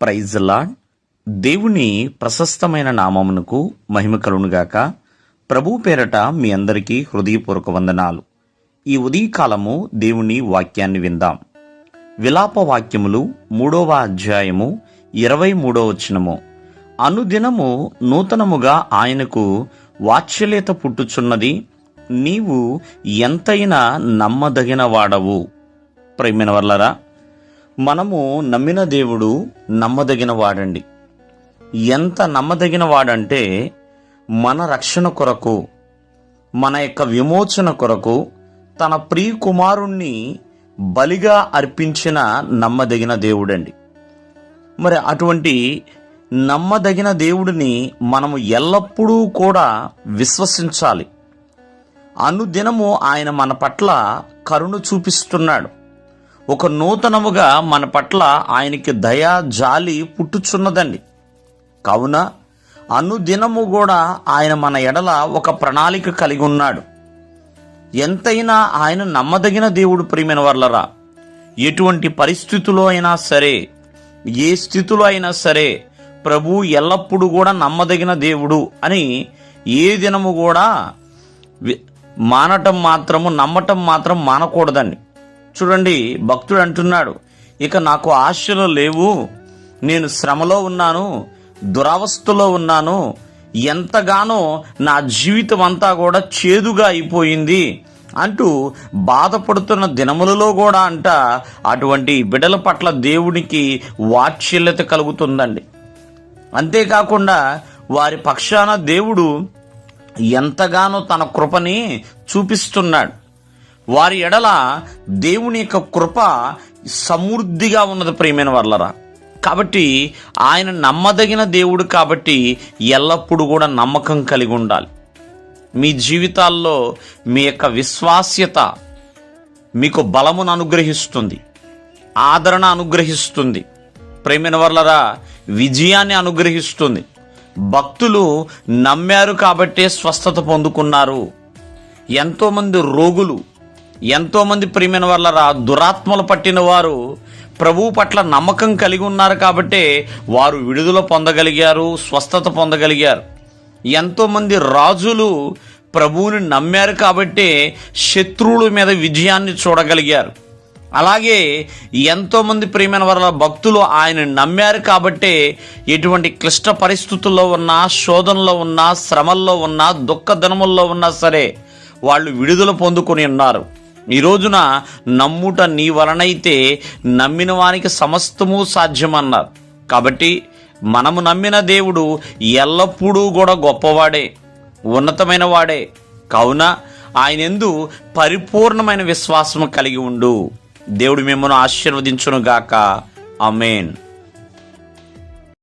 Praise lord దేవుని ప్రశస్తమైన నామమునకు మహిమ కలునుగాక ప్రభు పేరట మీ అందరికీ హృదయపూర్వక వందనాలు. ఈ ఉదయకాలము దేవుని వాక్యాన్ని విందాం. విలాప వాక్యములు మూడవ అధ్యాయము ఇరవై మూడవ వచనము. అనుదినము నూతనముగా ఆయనకు వాత్సల్యత పుట్టుచున్నది. నీవు ఎంతైనా నమ్మదగిన వాడవు. ప్రేమిన వర్లరా మనము నమ్మిన దేవుడు నమ్మదగిన వాడండి ఎంత నమ్మదగిన వాడంటే మన రక్షణ కొరకు మన యొక్క విమోచన కొరకు తన ప్రియ కుమారుణ్ణి బలిగా అర్పించిన నమ్మదగిన దేవుడండి. మరి అటువంటి నమ్మదగిన దేవుడిని మనము ఎల్లప్పుడూ కూడా విశ్వసించాలి. అనుదినము ఆయన మన పట్ల కరుణ చూపిస్తున్నాడు. ఒక నూతనముగా మన పట్ల ఆయనకి దయా జాలి పుట్టుచున్నదండి. కావున అనుదినము కూడా ఆయన మన ఎడల ఒక ప్రణాళిక కలిగి ఉన్నాడు. ఎంతైనా ఆయన నమ్మదగిన దేవుడు ప్రియమైన వర్లరా ఎటువంటి పరిస్థితుల్లో అయినా సరే ఏ స్థితిలో అయినా సరే ప్రభు ఎల్లప్పుడూ కూడా నమ్మదగిన దేవుడు అని ఏ దినము కూడా మానటం మాత్రము నమ్మటం మాత్రం మానకూడదండి. చూడండి భక్తుడు అంటున్నాడు ఇక నాకు ఆశలు లేవు. నేను శ్రమలో ఉన్నాను దురవస్థలో ఉన్నాను. ఎంతగానో నా జీవితం అంతా కూడా చేదుగా అయిపోయింది అంటూ బాధపడుతున్న దినములలో కూడా అంట అటువంటి బిడల పట్ల దేవునికి వాత్సల్యత కలుగుతుందండి. అంతేకాకుండా వారి పక్షాన దేవుడు ఎంతగానో తన కృపని చూపిస్తున్నాడు. వారి ఎడల దేవుని యొక్క కృప సమృద్ధిగా ఉన్నది ప్రియమైన వర్లరా. కాబట్టి ఆయన నమ్మదగిన దేవుడు కాబట్టి ఎల్లప్పుడూ కూడా నమ్మకం కలిగి ఉండాలి. మీ జీవితాల్లో మీ యొక్క విశ్వాస్యత మీకు బలమును అనుగ్రహిస్తుంది. ఆదరణ అనుగ్రహిస్తుంది. ప్రేమైన వర్లరా విజయాన్ని అనుగ్రహిస్తుంది. భక్తులు నమ్మారు కాబట్టే స్వస్థత పొందుకున్నారు. ఎంతోమంది రోగులు ఎంతోమంది ప్రియమైన వాళ్ళ దురాత్మలు పట్టిన వారు ప్రభువు పట్ల నమ్మకం కలిగి ఉన్నారు కాబట్టే వారు విడుదల పొందగలిగారు స్వస్థత పొందగలిగారు. ఎంతోమంది రాజులు ప్రభువుని నమ్మారు కాబట్టే శత్రువుల మీద విజయాన్ని చూడగలిగారు. అలాగే ఎంతోమంది ప్రియమైన వారి భక్తులు ఆయన నమ్మారు కాబట్టే ఎటువంటి క్లిష్ట పరిస్థితుల్లో ఉన్నా శోధనలో ఉన్నా శ్రమల్లో ఉన్నా దుఃఖ ధనముల్లో ఉన్నా సరే వాళ్ళు విడుదల పొందుకొని ఉన్నారు. ఈ రోజున నమ్ముట నీ వలనైతే నమ్మిన వానికి సమస్తము సాధ్యమన్నారు. కాబట్టి మనము నమ్మిన దేవుడు ఎల్లప్పుడూ కూడా గొప్పవాడే ఉన్నతమైన వాడే. కావున ఆయన ఎందు పరిపూర్ణమైన విశ్వాసం కలిగి ఉండు. దేవుడు మిమ్మల్ని ఆశీర్వదించునుగాక. అమేన్